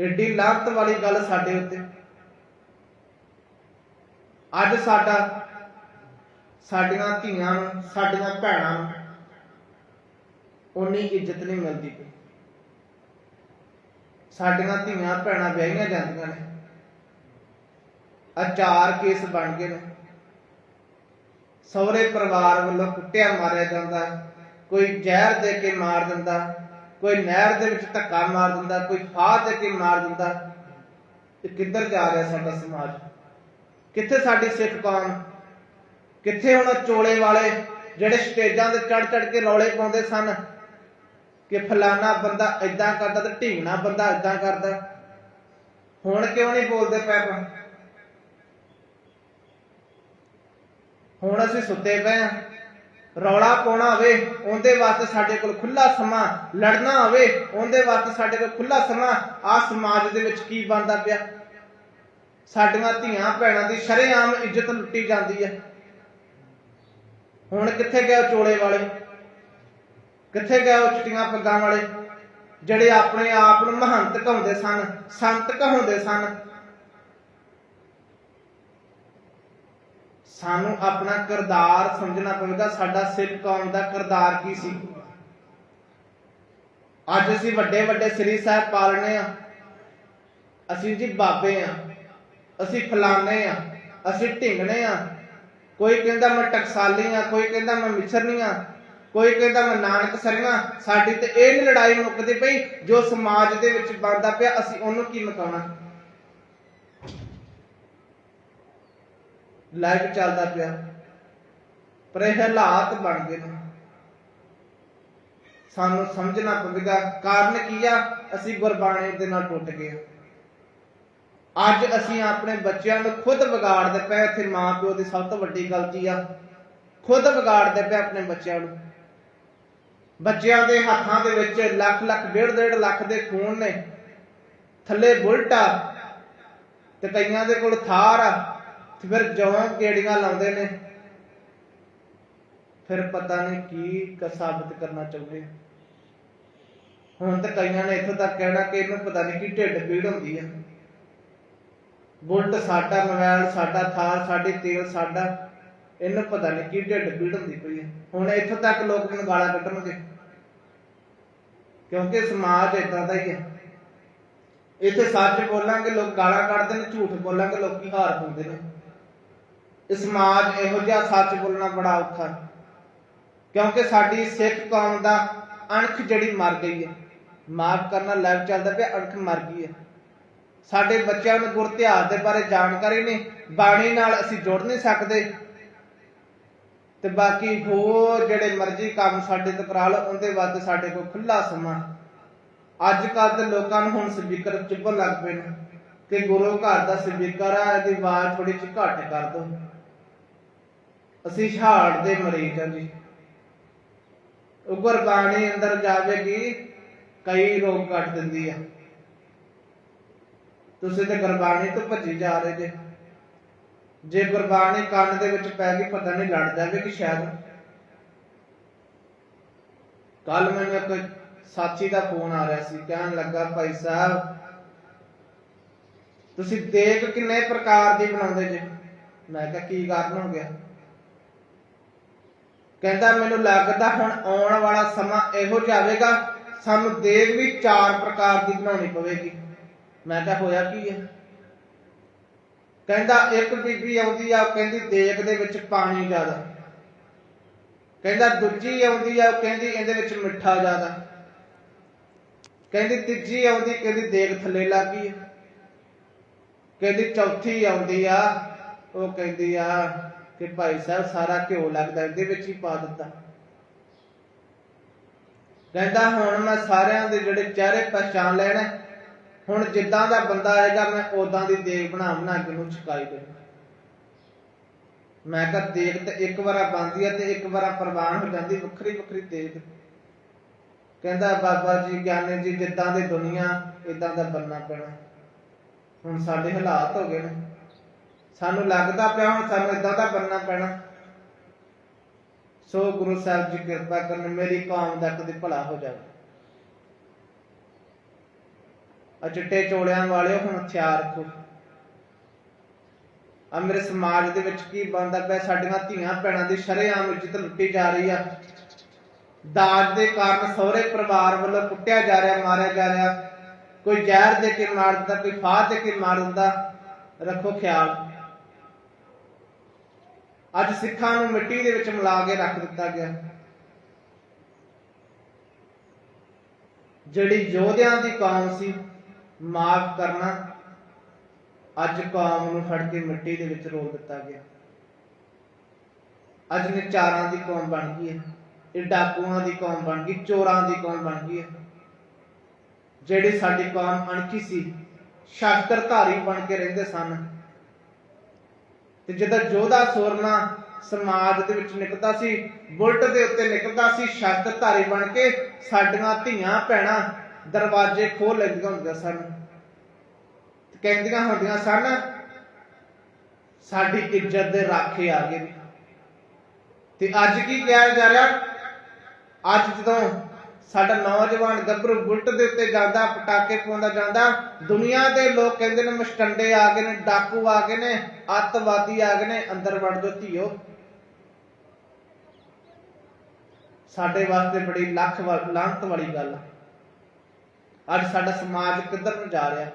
ਏਡੀ ਲਾਗਤ ਵਾਲੀ ਗੱਲ ਸਾਡੇ ਉੱਤੇ। ਅੱਜ ਸਾਡਾ, ਸਾਡੀਆਂ ਧੀਆਂ ਨੂੰ ਸਾਡੀਆਂ ਭੈਣਾਂ ਨੂੰ ਉਨੀ ਇੱਜ਼ਤ ਨਹੀਂ ਮਿਲਦੀ ਪਈ। ਸਾਡੀਆਂ ਧੀਆਂ ਭੈਣਾਂ ਵਿਆਹੀਆਂ ਜਾਂਦੀਆਂ ਨੇ। ਅਚਾਰ ਕੇਸ ਬਣ ਗਏ ਨੇ। ਸਹੁਰੇ ਪਰਿਵਾਰ ਵੱਲੋਂ ਕੁੱਟਿਆ ਮਾਰਿਆ ਜਾਂਦਾ ਕੋਈ ਜ਼ਹਿਰ ਦੇ ਕੇ ਮਾਰ ਦਿੰਦਾ ਕੋਈ ਨਹਿਰ ਦੇ ਵਿੱਚ ਧੱਕਾ ਮਾਰ ਦਿੰਦਾ ਕੋਈ ਫਾਹ ਦੇ ਕੇ ਮਾਰ ਦਿੰਦਾ ਇਹ ਕਿੱਧਰ ਜਾ ਰਿਹਾ ਸਾਡਾ ਸਮਾਜ? ਕਿੱਥੇ ਸਾਡੀ ਸਿੱਖ ਕੌਮ? ਕਿੱਥੇ ਹੁਣ ਚੋਲੇ ਵਾਲੇ ਜਿਹੜੇ ਸਟੇਜਾਂ ਤੇ ਚੜ ਚੜ ਕੇ ਰੌਲੇ ਪਾਉਂਦੇ ਸਨ ਕਿ ਫਲਾਣਾ ਬੰਦਾ ਇਦਾਂ ਕਰਦਾ ਤੇ ਢੀਂਗਣਾ ਬੰਦਾ ਇਦਾਂ ਕਰਦਾ? ਹੁਣ ਕਿਉਂ ਨਹੀਂ ਬੋਲਦੇ ਪਏ ਹੁਣ ਅਸੀਂ ਸੁੱਤੇ ਪਏ ਆ। ਰੌਲਾ ਪਾਉਣਾ ਹੋਵੇ, ਉਹਦੇ ਵਾਸਤੇ ਸਾਡੇ ਕੋਲ ਖੁੱਲਾ ਸਮਾਂ, ਲੜਨਾ ਹੋਵੇ, ਉਹਦੇ ਵਾਸਤੇ ਸਾਡੇ ਕੋਲ ਖੁੱਲਾ ਸਮਾਂ ਆ ਸਮਾਜ ਦੇ ਵਿੱਚ ਕੀ ਬਣਦਾ ਪਿਆ? ਸਾਡੀਆਂ ਧੀਆਂ ਭੈਣਾਂ ਦੀ ਸ਼ਰੇਆਮ ਇੱਜ਼ਤ ਲੁੱਟੀ ਜਾਂਦੀ ਹੈ ਹੁਣ ਕਿੱਥੇ ਗਏ ਚੋਲੇ ਵਾਲੇ? ਕਿੱਥੇ ਗਏ ਉਹ ਚਿੱਟੀਆਂ ਪੱਗਾਂ ਵਾਲੇ? ਜਿਹੜੇ ਆਪਣੇ ਆਪ ਨੂੰ ਮਹੰਤ ਕਹਾਉਂਦੇ ਸਨ, ਸੰਤ ਕਹਾਉਂਦੇ ਸਨ। ਸਾਨੂੰ ਆਪਣਾ ਕਿਰਦਾਰ ਸਮਝਣਾ ਪਵੇਗਾ, ਸਾਡਾ ਸਿੱਖ ਕੌਮ ਦਾ ਕਿਰਦਾਰ ਕੀ ਸੀ? ਅੱਜ ਅਸੀਂ ਵੱਡੇ ਵੱਡੇ ਸ੍ਰੀ ਸਾਹਿਬ ਪਾਲਣੇ ਆ। ਅਸੀਂ ਜੀ ਬਾਬੇ ਆ। ਅਸੀਂ ਫਲਾਣੇ ਆ। ਅਸੀਂ ਢਿੰਗਣੇ ਆ। ਕੋਈ ਕਹਿੰਦਾ ਮੈਂ ਟਕਸਾਲੀ ਆ, ਕੋਈ ਕਹਿੰਦਾ ਮੈਂ ਮਿਛਰਨੀ ਆ, ਕੋਈ ਕਹਿੰਦਾ ਮੈਂ ਨਾਨਕ ਸਰੀਆਂ ਸਾਡੀ ਤੇ ਇਹ ਨਹੀਂ ਲੜਾਈ ਮੁੱਕਦੀ ਪਈ ਜੋ ਸਮਾਜ ਦੇ ਵਿੱਚ ਬਣਦਾ ਪਿਆ, ਅਸੀਂ ਉਹਨੂੰ ਕੀ ਮਕਾਉਣਾ? ਲਾਈਵ ਚੱਲਦਾ ਪਿਆ। ਪਰ ਇਹ ਹਾਲਾਤ ਬਣ ਗਏ ਨੇ। ਸਾਨੂੰ ਸਮਝਣਾ ਪਵੇਗਾ, ਕਾਰਨ ਕੀ ਆ? ਅਸੀਂ ਗੁਰਬਾਣੀ ਦੇ ਨਾਲ ਟੁੱਟ ਗਏ ਅੱਜ ਅਸੀਂ ਆਪਣੇ ਬੱਚਿਆਂ ਨੂੰ ਖੁਦ ਵਿਗਾੜਦੇ ਪਏ ਇੱਥੇ ਮਾਂ ਪਿਓ ਦੀ ਸਭ ਤੋਂ ਵੱਡੀ ਗਲਤੀ ਆ। ਖੁਦ ਵਿਗਾੜਦੇ ਪਏ ਆਪਣੇ ਬੱਚਿਆਂ ਨੂੰ। ਬੱਚਿਆਂ ਦੇ ਹੱਥਾਂ ਦੇ ਵਿੱਚ ਲੱਖ ਲੱਖ, ਡੇਢ ਡੇਢ ਲੱਖ ਦੇ ਖੂਨ ਨੇ। ਥੱਲੇ ਬੁਲਟ ਆ ਤੇ ਕਈਆਂ ਦੇ ਕੋਲ ਥਾਰ ਆ। ਤੇ ਫਿਰ ਜਵਾਂ ਕਿਹੜੀਆਂ ਲਾਉਂਦੇ ਨੇ? ਫਿਰ ਪਤਾ ਨਹੀਂ ਕੀ ਕ ਸਾਬਤ ਕਰਨਾ ਚਾਹੁੰਦੇ ਹੁਣ ਤਾਂ ਕਈਆਂ ਨੇ ਇੱਥੋਂ ਤੱਕ ਕਹਿਣਾ ਕਿ ਇਹਨੂੰ ਪਤਾ ਨਹੀਂ ਕੀ ਢਿੱਡ ਪੀੜ ਹੁੰਦੀ ਆ। ਬੁਲਟ ਸਾਡਾ ਮੋਬਾਈਲ, ਸਾਡਾ ਥਾਰ ਸਾਡੀ ਤੇਲ, ਸਾਡਾ ਇਹਨੂੰ ਪਤਾ ਨਹੀਂ ਕੀ ਢਿੱਡ ਪੀੜ ਹੁੰਦੀ ਪਈ ਹੈ ਹੁਣ ਇੱਥੋਂ ਤੱਕ ਲੋਕ ਮੈਨੂੰ ਗਾਲਾਂ ਕੱਢਣਗੇ। ਕਿਉਂਕਿ ਸਮਾਜ ਇਦਾਂ ਦਾ ਹੀ ਹੈ ਇੱਥੇ ਸੱਚ ਬੋਲਾਂਗੇ, ਲੋਕ ਗਾਲਾਂ ਕੱਢਦੇ ਨੇ, ਝੂਠ ਬੋਲਾਂਗੇ, ਲੋਕੀ ਹਾਰ ਹੁੰਦੇ ਨੇ। ਸਮਾਜ ਇਹੋ ਜਿਹਾ ਸੱਚ ਬੋਲਣਾ ਬੜਾ ਔਖਾ ਹੈ। ਕਿਉਂਕਿ ਸਾਡੀ ਸਿੱਖ ਕੌਮ ਦਾ ਅਣਖ ਜਿਹੜੀ ਮਰ ਗਈ ਹੈ, ਮਾਫ ਕਰਨਾ ਲਾਈਵ ਚੱਲਦਾ ਪਿਆ, ਅਣਖ ਮਰ ਗਈ ਹੈ। ਸਾਡੇ ਬੱਚਿਆਂ ਨੂੰ ਗੁਰ ਦੇ ਬਾਰੇ ਜਾਣਕਾਰੀ ਨਹੀਂ, ਬਾਣੀ ਨਾਲ ਅਸੀਂ ਜੁੜ ਨਹੀਂ ਸਕਦੇ। ਤੇ ਬਾਕੀ ਹੋਰ ਜਿਹੜੇ ਮਰਜ਼ੀ ਕੰਮ ਸਾਡੇ ਤੋਂ ਕਰਾ ਲਓ, ਉਹਦੇ ਵਾਸਤੇ ਸਾਡੇ ਕੋਲ ਖੁੱਲਾ ਸਮਾਂ ਅੱਜ ਕੱਲ ਦੇ ਲੋਕਾਂ ਨੂੰ ਹੁਣ ਸਪੀਕਰ ਚੁੱਭਣ ਲੱਗ ਪਏ ਨੇ, ਕਿ ਗੁਰੂ ਘਰ ਦਾ ਸਪੀਕਰ ਆ, ਇਹਦੀ ਆਵਾਜ਼ ਥੋੜੀ ਜਿਹੀ ਘੱਟ ਕਰ ਦਿਓ। ਅਸੀਂ ਹਾਰਟ ਦੇ ਮਰੀਜ਼ ਹਾਂ ਜੀ। ਉਹ ਗੁਰਬਾਣੀ ਅੰਦਰ ਜਾਵੇਗੀ ਕਈ ਰੋਗ ਕੱਟ ਦਿੰਦੀ ਆ। ਤੁਸੀਂ ਤੇ ਗੁਰਬਾਣੀ ਤੋਂ ਭੱਜੀ ਜਾ ਰਹੇ ਜੇ। ਜੇ ਗੁਰਬਾਣੀ ਕੰਨ ਦੇ ਵਿੱਚ ਪੈ ਗਈ, ਪਤਾ ਨਹੀਂ ਲੜ ਕਿ ਸ਼ਾਇਦ। ਕੱਲ ਮੈਨੂੰ ਇੱਕ ਸਾਥੀ ਦਾ ਫੋਨ ਆ ਰਿਹਾ ਸੀ। ਕਹਿਣ ਲੱਗਾ, ਭਾਈ ਸਾਹਿਬ, ਤੁਸੀਂ ਦੇਖ ਕਿੰਨੇ ਪ੍ਰਕਾਰ ਦੀ ਬਣਾਉਂਦੇ ਜੇ? ਮੈਂ ਕਿਹਾ, ਕੀ ਕਾਰਨ ਹੋ ਗਿਆ? ਕਹਿੰਦਾ, ਮੈਨੂੰ ਲੱਗਦਾ ਹੁਣ ਆਉਣ ਵਾਲਾ ਸਮਾਂ ਇਹੋ ਜਾਵੇਗਾ ਸਾਨੂੰ ਦੇਗ ਵੀ ਚਾਰ ਪ੍ਰਕਾਰ ਦੀ ਬਣਾਉਣੀ ਪਵੇਗੀ। ਮੈਂ ਕਿਹਾ, ਹੋਇਆ ਕੀ ਹੈ ਕਹਿੰਦਾ, ਇੱਕ ਬੀਬੀ ਆਉਂਦੀ ਆ ਕਹਿੰਦੀ ਦੇਗ ਦੇ ਵਿੱਚ ਪਾਣੀ ਜ਼ਿਆਦਾ। ਕਹਿੰਦਾ, ਦੂਜੀ ਆਉਂਦੀ ਆ, ਉਹ ਕਹਿੰਦੀ ਇਹਦੇ ਵਿੱਚ ਮਿੱਠਾ ਜ਼ਿਆਦਾ। ਕਹਿੰਦੀ, ਤੀਜੀ ਆਉਂਦੀ, ਕਹਿੰਦੀ ਦੇਗ ਥੱਲੇ ਲੱਗ ਗਈ ਕਹਿੰਦੀ, ਚੌਥੀ ਆਉਂਦੀ ਆ, ਉਹ ਕਹਿੰਦੀ ਆ ਕਿ ਭਾਈ ਸਾਹਿਬ ਸਾਰਾ ਘਿਓ ਲੱਗਦਾ, ਇਹਦੇ ਵਿੱਚ ਹੀ ਪਾ ਦਿੱਤਾ। ਕਹਿੰਦਾ, ਹੁਣ ਮੈਂ ਸਾਰਿਆਂ ਦੇ ਜਿਹੜੇ ਚਿਹਰੇ ਪਛਾਣ ਲੈਣੇ, ਹੁਣ ਜਿੱਦਾਂ ਦਾ ਬੰਦਾ ਆਏਗਾ, ਮੈਂ ਉਦਾਂ ਦੀ ਦੇਗ ਬਣਾ ਬਣਾ ਕੇ ਉਹਨੂੰ ਛਕਾਈ ਦੇ ਮੈਂ ਕਿਹਾ, ਦੇਗ ਤੇ ਇੱਕ ਵਾਰਾ ਬੰਦੀ ਆ ਤੇ ਇੱਕ ਵਾਰਾ ਪ੍ਰਵਾਨ ਹੋ ਜਾਂਦੀ, ਵੱਖਰੀ ਵੱਖਰੀ ਦੇਗ। ਕਹਿੰਦਾ, ਬਾਬਾ ਜੀ, ਗਿਆਨੀ ਜੀ, ਜਿੱਦਾਂ ਦੀ ਦੁਨੀਆ ਇਦਾਂ ਦਾ ਬੰਨਾ ਪੈਣਾ। ਹੁਣ ਸਾਡੇ ਹਾਲਾਤ ਹੋ ਗਏ ਨੇ। ਸਾਨੂੰ ਲੱਗਦਾ ਪਿਆ ਹੁਣ ਸਾਨੂੰ ਇਦਾਂ ਦਾ ਬੰਨਾ ਪੈਣਾ। ਸੋ ਗੁਰੂ ਸਾਹਿਬ ਜੀ ਕਿਰਪਾ ਕਰਨ ਮੇਰੀ ਕੌਮ ਦਾ ਕਦੇ ਭਲਾ ਹੋ ਜਾਵੇ। ਆ ਚਿੱਟੇ ਚੋੜਿਆਂ ਵਾਲਿਓ ਹੁਣ ਹਥਿਆਰ ਰੱਖੋ ਆ ਮੇਰੇ ਸਮਾਜ ਦੇ ਵਿੱਚ ਕੀ ਬਣਦਾ ਪਿਆ? ਸਾਡੀਆਂ ਧੀਆਂ ਭੈਣਾਂ ਦੀ ਸ਼ਰੇਆਮ ਇੱਜ਼ਤ ਲੁੱਟੀ ਜਾ ਰਹੀ ਆ। ਦਾਜ ਦੇ ਕਾਰਨ ਸਹੁਰੇ ਪਰਿਵਾਰ ਵੱਲੋਂ ਕੁੱਟਿਆ ਜਾ ਰਿਹਾ, ਮਾਰਿਆ ਜਾ ਰਿਹਾ। ਕੋਈ ਜ਼ਹਿਰ ਦੇ ਕੇ ਮਾਰ ਦਿੰਦਾ, ਕੋਈ ਫਾਹ ਦੇ ਕੇ ਮਾਰ ਦਿੰਦਾ। ਰੱਖੋ ਖਿਆਲ। ਅੱਜ ਸਿੱਖਾਂ ਨੂੰ ਮਿੱਟੀ ਦੇ ਵਿੱਚ ਮਿਲਾ ਕੇ ਰੱਖ ਦਿੱਤਾ ਗਿਆ। ਜਿਹੜੀ ਯੋਧਿਆਂ ਦੀ ਕੌਮ ਸੀ, ਮਾਫ ਕਰਨਾ, ਅੱਜ ਕੌਮ ਨੂੰ ਫੜ ਕੇ ਮਿੱਟੀ ਦੇ ਵਿੱਚ ਰੋਲ ਦਿੱਤਾ ਗਿਆ। ਅੱਜ ਨਿਚਾਰਾਂ ਦੀ ਕੌਮ ਬਣ ਗਈ ਹੈ, ਇਹ ਡਾਕੂਆਂ ਦੀ ਕੌਮ ਬਣ ਗਈ, ਚੋਰਾਂ ਦੀ ਕੌਮ ਬਣ ਗਈ ਹੈ। ਜਿਹੜੀ ਸਾਡੀ ਕੌਮ ਅਣਖੀ ਸੀ, ਸ਼ਾਸਤਰਧਾਰੀ ਬਣ ਕੇ ਰਹਿੰਦੇ ਸਨ ਤੇ ਜਦੋਂ ਯੋਧਾ ਸੋਰਨਾ ਸਮਾਜ ਦੇ ਵਿੱਚ ਨਿਕਲਦਾ ਸੀ, ਬੁਲਟ ਦੇ ਉੱਤੇ ਨਿਕਲਦਾ ਸੀ ਸ਼ਾਸਤਰਧਾਰੀ ਬਣ ਕੇ ਸਾਡੀਆਂ ਧੀਆਂ ਭੈਣਾਂ ਦਰਵਾਜ਼ੇ ਖੋਲ ਲੈਂਦੀਆਂ ਹੁੰਦੀਆਂ ਸਨ। ਕਹਿੰਦੀਆਂ ਹੁੰਦੀਆਂ ਸਨ, ਸਾਡੀ ਇੱਜ਼ਤ ਦੇ ਰਾਖੇ ਆ ਗਏ ਤੇ ਅੱਜ ਕੀ ਕਿਹਾ ਜਾ ਰਿਹਾ? ਅੱਜ ਜਦੋਂ ਸਾਡਾ ਨੌਜਵਾਨ ਗੱਭਰੂ ਬੁਲਟ ਦੇ ਉੱਤੇ ਜਾਂਦਾ, ਪਟਾਕੇ ਪਾਉਂਦਾ ਜਾਂਦਾ। ਦੁਨੀਆ ਦੇ ਲੋਕ ਕਹਿੰਦੇ ਨੇ ਮਸਟੰਡੇ ਆ ਗਏ ਨੇ, ਡਾਕੂ ਆ ਗਏ ਨੇ, ਅੱਤਵਾਦੀ ਆ ਗਏ ਨੇ, ਅੰਦਰ ਵੜ ਜਾਓ ਧੀਓ। ਸਾਡੇ ਵਾਸਤੇ ਬੜੀ ਲੱਖ ਵਾ- ਵਾਲੀ ਗੱਲ ਅੱਜ ਸਾਡਾ ਸਮਾਜ ਕਿੱਧਰ ਨੂੰ ਜਾ ਰਿਹਾ?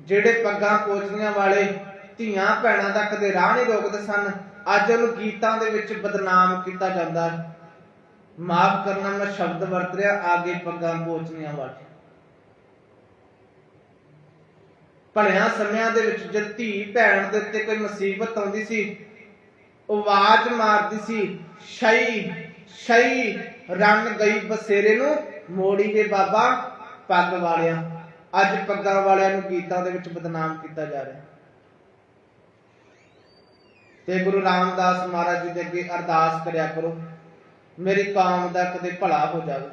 ਜਿਹੜੇ ਪੱਗਾਂ ਪੋਚਦੀਆਂ ਵਾਲੇ ਧੀਆਂ ਭੈਣਾਂ ਦਾ ਕਦੇ ਰਾਹ ਨਹੀਂ ਰੋਕਦੇ ਸਨ, ਅੱਜ ਉਹਨੂੰ ਗੀਤਾਂ ਦੇ ਵਿੱਚ ਬਦਨਾਮ ਕੀਤਾ ਜਾਂਦਾ। ਹੈ ਮਾਫ ਕਰਨਾ ਮੈਂ ਸ਼ਬਦ ਵਰਤ ਰਿਹਾ, ਆਗੇ ਪੱਗਾਂ ਪੋਚਣੀਆਂ ਵਾਲੇ ਭਲਿਆਂ ਸਮਿਆਂ ਦੇ ਵਿੱਚ ਜਦ ਧੀ ਭੈਣ ਦੇ ਉੱਤੇ ਕੋਈ ਮੁਸੀਬਤ ਆਉਂਦੀ ਸੀ, ਆਵਾਜ਼ ਮਾਰਦੀ ਸੀ, ਸ਼ਈ ਸ਼ਈ ਰੰਨ ਗਈ ਬਸੇਰੇ ਨੂੰ, ਮੋੜੀ ਦੇ ਬਾਬਾ, ਪੱਗ ਵਾਲਿਆਂ। ਅੱਜ ਪੱਗਾਂ ਵਾਲਿਆਂ ਨੂੰ ਗੀਤਾਂ ਦੇ ਵਿੱਚ ਬਦਨਾਮ ਕੀਤਾ ਜਾ ਰਿਹਾ। ਤੇ ਗੁਰੂ ਰਾਮਦਾਸ ਮਹਾਰਾਜ ਜੀ ਦੇ ਅੱਗੇ ਅਰਦਾਸ ਕਰਿਆ ਕਰੋ। ਮੇਰੀ ਕੌਮ ਦਾ ਕਦੇ ਭਲਾ ਹੋ ਜਾਵੇ।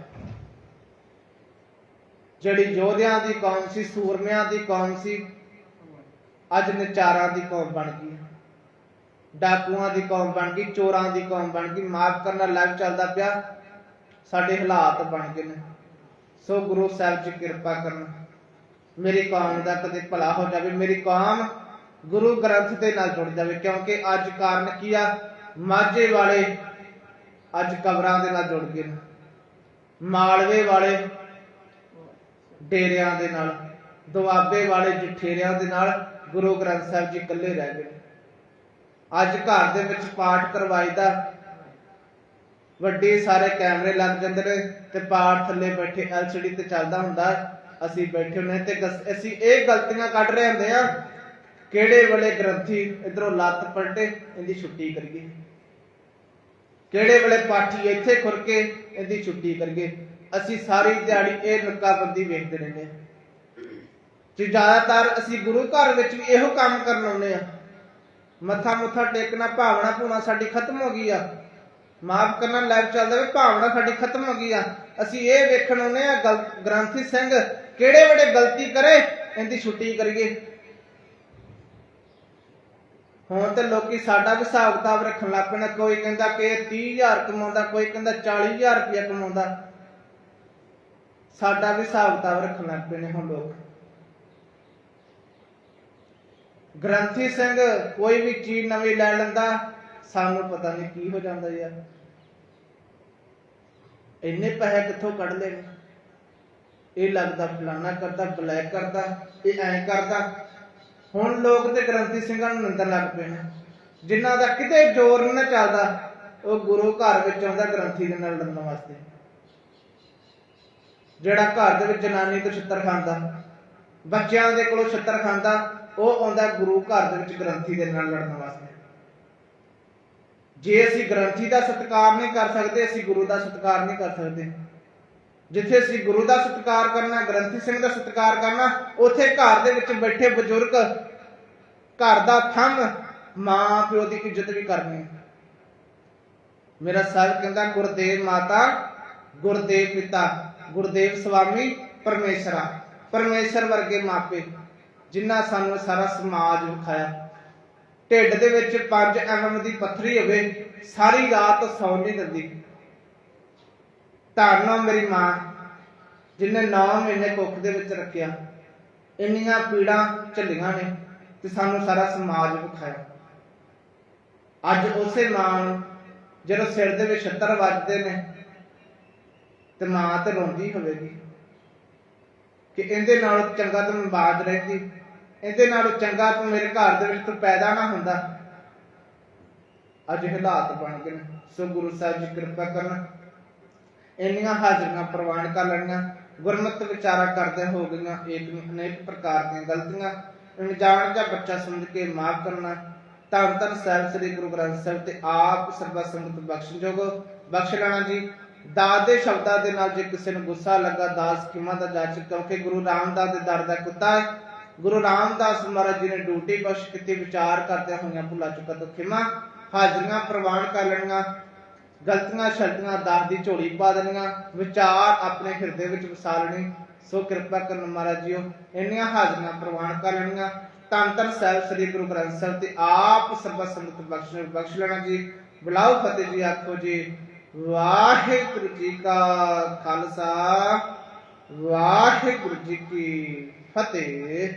ਜਿਹੜੀ ਯੋਧਿਆਂ ਦੀ ਕੌਮ ਸੀ, ਸੂਰਮਿਆਂ ਦੀ ਕੌਮ ਸੀ, ਅੱਜ ਨਚਾਰਾਂ ਦੀ ਕੌਮ ਬਣ ਗਈ। ਡਾਕੂਆਂ ਦੀ ਕੌਮ ਬਣ ਗਈ, ਚੋਰਾਂ ਦੀ ਕੌਮ ਬਣ ਗਈ। ਮਾਫ ਕਰਨਾ ਲਾਈਵ ਚੱਲਦਾ ਪਿਆ। ਸਾਡੇ ਹਾਲਾਤ ਬਣ ਗਏ ਨੇ। ਸੋ ਗੁਰੂ ਸਾਹਿਬ ਜੀ ਕਿਰਪਾ ਕਰਨ। ਮੇਰੀ ਕੌਮ ਦਾ ਕਦੇ ਭਲਾ ਹੋ ਜਾਵੇ। ਮੇਰੀ ਕੌਮ ਗੁਰੂ ਗ੍ਰੰਥ ਦੇ ਨਾਲ ਜੁੜ ਜਾਵੇ। ਕਿਉਂਕਿ ਅੱਜ ਕਾਰਨ ਕੀ ਆ? ਮਾਝੇ ਵਾਲੇ ਅੱਜ ਕਬਰਾਂ ਦੇ ਨਾਲ ਜੁੜ ਗਏ ਨੇ। ਮਾਲਵੇ ਵਾਲੇ ਡੇਰਿਆਂ ਦੇ ਨਾਲ, ਦੁਆਬੇ ਵਾਲੇ ਜਠੇਰਿਆਂ ਦੇ ਨਾਲ ਗੁਰੂ ਗ੍ਰੰਥ ਸਾਹਿਬ ਜੀ ਇਕੱਲੇ ਰਹਿ ਗਏ ਅੱਜ ਘਰ ਦੇ ਵਿੱਚ ਪਾਠ ਕਰਵਾਈਦਾ। ਵੱਡੇ ਸਾਰੇ ਕੈਮਰੇ ਲੱਗ ਜਾਂਦੇ ਨੇ ਤੇ ਪਾਠ ਥੱਲੇ ਬੈਠੇ ਐਲਸੀਡੀ ਤੇ ਚੱਲਦਾ ਹੁੰਦਾ। ਅਸੀਂ ਬੈਠੇ ਹੁੰਦੇ ਤੇ ਅਸੀਂ ਇਹ ਗਲਤੀਆਂ ਕੱਢ ਰਹੇ ਹੁੰਦੇ ਆ ਕਿਹੜੇ ਵੇਲੇ ਗ੍ਰੰਥੀ ਇਧਰੋਂ ਲੱਤ ਪਲਟੇ, ਇਹਦੀ ਛੁੱਟੀ ਕਰੀਏ। ਕਿਹੜੇ ਵੇਲੇ ਪਾਠੀ ਇੱਥੇ ਖੁਰ ਕੇ ਇਹਦੀ ਛੁੱਟੀ ਕਰੀਏ? ਅਸੀਂ ਸਾਰੀ ਦਿਹਾੜੀ ਇਹ ਨੱਕਾਬੰਦੀ ਵੇਖਦੇ ਰਹਿੰਦੇ ਤੇ ਜ਼ਿਆਦਾਤਰ ਅਸੀਂ ਗੁਰੂ ਘਰ ਵਿੱਚ ਵੀ ਇਹੋ ਕੰਮ ਕਰਨ ਆਉਂਦੇ ਆ ਮੱਥਾ ਮੁੱਥਾ ਟੇਕਣਾ, ਭਾਵਨਾ ਭੂਣਾ ਸਾਡੀ ਖਤਮ ਹੋ ਗਈ ਆ। ਮਾਫ ਕਰਨਾ ਲਾਈਵ ਚੱਲਦਾ ਵੇ ਭਾਵਨਾ ਸਾਡੀ ਖਤਮ ਹੋ ਗਈ ਆ। ਅਸੀਂ ਇਹ ਵੇਖਣ ਆਉਂਦੇ ਆ ਗਲ- ਗ੍ਰੰਥੀ ਸਿੰਘ ਕਿਹੜੇ ਵੇਲੇ ਗਲਤੀ ਕਰੇ, ਇਹਦੀ ਛੁੱਟੀ ਕਰੀਏ। ਹੁਣ ਤੇ ਲੋਕੀ ਸਾਡਾ ਵੀ ਹਿਸਾਬ ਕਿਤਾਬ ਰੱਖਣ ਲੱਗ ਪਏ ਕੋਈ ਕਹਿੰਦਾ ਕਿ 30000 ਕਮਾਉਂਦਾ, ਕੋਈ ਕਹਿੰਦਾ 40000 ਰੁਪਇਆ ਕਮਾਉਂਦਾ। ਸਾਡਾ ਵੀ ਹਿਸਾਬ ਕਿਤਾਬ ਰੱਖਣ ਲੱਗ ਪਏ ਹੁਣ ਲੋਕ। ਗ੍ਰੰਥੀ ਸਿੰਘ ਕੋਈ ਵੀ ਚੀਜ਼ ਨਵੀਂ ਲੈ ਲੈਂਦਾ, ਸਾਨੂੰ ਪਤਾ ਨਹੀਂ ਕੀ ਹੋ ਜਾਂਦਾ ਯਾਰ। ਇੰਨੇ ਪੈਸੇ ਕਿੱਥੋਂ ਕੱਢ ਲਏ ਇਹ ਲੱਗਦਾ ਫਲਾਣਾ ਕਰਦਾ, ਬਲੈਕ ਕਰਦਾ, ਇਹ ਐਂ ਕਰਦਾ। ਹੁਣ ਲੋਕ ਤੇ ਗ੍ਰੰਥੀ ਸਿੰਘਾਂ ਨੂੰ ਨਿੰਦਣ ਲੱਗ ਪਏ ਨੇ। ਜਿਨ੍ਹਾਂ ਦਾ ਕਿਤੇ ਜ਼ੋਰ ਨਾ ਚੱਲਦਾ, ਉਹ ਗੁਰੂ ਘਰ ਵਿੱਚ ਆਉਂਦਾ ਗ੍ਰੰਥੀ ਦੇ ਨਾਲ ਲੜਨ ਵਾਸਤੇ। ਜਿਹੜਾ ਘਰ ਦੇ ਵਿੱਚ ਜਨਾਨੀ ਤੋਂ ਛਿੱਤਰ ਖਾਂਦਾ, ਬੱਚਿਆਂ ਦੇ ਕੋਲੋਂ ਛਿੱਤਰ ਖਾਂਦਾ, ਉਹ ਆਉਂਦਾ ਗੁਰੂ ਘਰ ਦੇ ਵਿੱਚ ਗ੍ਰੰਥੀ ਦੇ ਨਾਲ ਲੜਨ ਵਾਸਤੇ। ਜੇ ਅਸੀਂ ਗ੍ਰੰਥੀ ਦਾ ਸਤਿਕਾਰ ਨਹੀਂ ਕਰ ਸਕਦੇ, ਅਸੀਂ ਗੁਰੂ ਦਾ ਸਤਿਕਾਰ ਨਹੀਂ ਕਰ ਸਕਦੇ। ਜਿੱਥੇ ਅਸੀਂ ਗੁਰੂ ਦਾ ਸਤਿਕਾਰ ਕਰਨਾ, ਗ੍ਰੰਥੀ ਸਿੰਘ ਦਾ ਸਤਿਕਾਰ ਕਰਨਾ, ਉੱਥੇ ਘਰ ਦੇ ਵਿੱਚ ਬੈਠੇ ਬਜ਼ੁਰਗ, ਘਰ ਦਾ ਥੰਮ, ਮਾਂ ਪਿਓ ਦੀ ਇੱਜ਼ਤ ਵੀ ਕਰਨੀ। ਮੇਰਾ ਸਾਹਿਬ ਕਹਿੰਦਾ, ਗੁਰਦੇਵ ਮਾਤਾ, ਗੁਰਦੇਵ ਪਿਤਾ, ਗੁਰਦੇਵ ਸਵਾਮੀ, ਪਰਮੇਸ਼ਰਾ, ਪਰਮੇਸ਼ਰ ਵਰਗੇ ਮਾਪੇ, ਜਿਨ੍ਹਾਂ ਸਾਨੂੰ ਸਾਰਾ ਸਮਾਜ ਵਿਖਾਇਆ। ਢਿੱਡ ਦੇ ਵਿੱਚ 5 ਐਮਐਮ ਦੀ ਪੱਥਰੀ ਹੋਵੇ, ਸਾਰੀ ਰਾਤ ਸੌਂ ਨਹੀਂ ਦਿੰਦੀ। ਧੰਨ ਮੇਰੀ ਮਾਂ, ਜਿਨੇ 9 ਮਹੀਨੇ ਕੁੱਖ ਦੇ ਵਿੱਚ ਰੱਖਿਆ, ਇੰਨੀਆਂ ਪੀੜਾਂ ਝੱਲੀਆਂ ਨੇ ਤੇ ਸਾਨੂੰ ਸਾਰਾ ਸਮਾਜ ਵਿਖਾਇਆ। ਅੱਜ ਉਸੇ ਮਾਂ ਨੂੰ ਜਦੋਂ ਸਿਰ ਦੇ ਵਿੱਚ ਛੱਤਰ ਵੱਜਦੇ ਨੇ, ਤੇ ਮਾਂ ਤੇ ਰੋਂਦੀ ਹੋਵੇਗੀ ਕਿ ਇਹਦੇ ਨਾਲੋਂ ਚੰਗਾ ਤੂੰ ਬਾਜ ਰਹਿੰਦੀ, ਇਹਦੇ ਨਾਲੋਂ ਚੰਗਾ ਤੂੰ ਮੇਰੇ ਘਰ ਦੇ ਵਿੱਚ ਤੂੰ ਪੈਦਾ ਨਾ ਹੁੰਦਾ। ਅੱਜ ਹਾਲਾਤ ਬਣ ਗਏ ਨੇ। ਸੋ ਗੁਰੂ ਸਾਹਿਬ ਜੀ ਕਿਰਪਾ ਕਰਨ। ਇੰਨੀਆਂ ਹਾਜ਼ਰੀਆਂ ਪ੍ਰਵਾਨ ਕਰ ਲੈਣੀਆਂ, ਗੁਰਮਤਿ ਵਿਚਾਰਾ ਕਰਦੇ ਹੋ ਗਈਆਂ ਇੱਕ ਅਨੇਕ ਪ੍ਰਕਾਰ ਦੀਆਂ ਗਲਤੀਆਂ, ਅਣਜਾਣ ਜਾਂ ਬੱਚਾ ਸਮਝ ਕੇ ਮਾਫ ਕਰਨਾ, ਧੰਨ ਧੰਨ ਸਾਹਿਬ ਸ੍ਰੀ ਗੁਰੂ ਗ੍ਰੰਥ ਸਾਹਿਬ ਤੇ ਆਪ ਸਰਬਤ ਸੰਗਤ ਬਖਸ਼ਣਯੋਗ ਬਖਸ਼ ਲੈਣਾ ਜੀ, ਦਾਸ ਦੇ ਸ਼ਬਦਾਂ ਦੇ ਨਾਲ ਜੇ ਕਿਸੇ ਨੂੰ ਗੁੱਸਾ ਲੱਗਾ, ਦਾਸ ਕਿਮਾ ਦਾ ਜਾਚਕ ਕਿਉਂਕਿ ਗੁਰੂ ਰਾਮਦਾਸ ਦੇ ਦਰ ਦਾ ਕੁੱਤਾ ਹੈ। ਗੁਰੂ ਰਾਮਦਾਸ ਮਹਾਰਾਜ ਜੀ ਨੇ ਡਿਊਟੀ ਬਖਸ਼ ਕੀਤੀ, ਵਿਚਾਰ ਕਰਦੇ ਹੋਈਆਂ ਭੁੱਲਾ ਚੁੱਕਾ ਤੋਂ ਖਿਮਾ ਹਾਜ਼ਰੀਆਂ ਪ੍ਰਵਾਨ ਕਰ ਲੈਣੀਆਂ ਗਲਤੀਆਂ ਸ਼ਲਤੀਆਂ ਦਾਸ ਦੀ ਝੋਲੀ ਪਾ ਦੇਣੀਆਂ, ਵਿਚਾਰ ਆਪਣੇ ਹਿਰਦੇ ਵਿੱਚ ਵਸਾ ਲੈਣੀ। ਸੋ ਕਿਰਪਾ ਕਰਨ ਮਹਾਰਾਜ ਜੀਓ, ਇੰਨੀਆਂ ਹਾਜ਼ਰੀਆਂ ਪ੍ਰਵਾਨ ਕਰ ਲੈਣੀਆਂ। ਧੰਨ ਧੰਨ ਸਾਹਿਬ ਸ੍ਰੀ ਗੁਰੂ ਗ੍ਰੰਥ ਸਾਹਿਬ ਤੇ ਆਪ ਸਰਬਤ ਸੰਗਤ ਬਖਸ਼ ਬਖਸ਼ ਲੈਣਾ ਜੀ। ਬੁਲਾਓ ਫਤਿਹ ਜੀ, ਆਖੋ ਜੀ। ਵਾਹਿਗੁਰੂ ਜੀ ਕਾ ਖਾਲਸਾ, ਵਾਹਿਗੁਰੂ ਜੀ ਕੀ ਫਤਿਹ।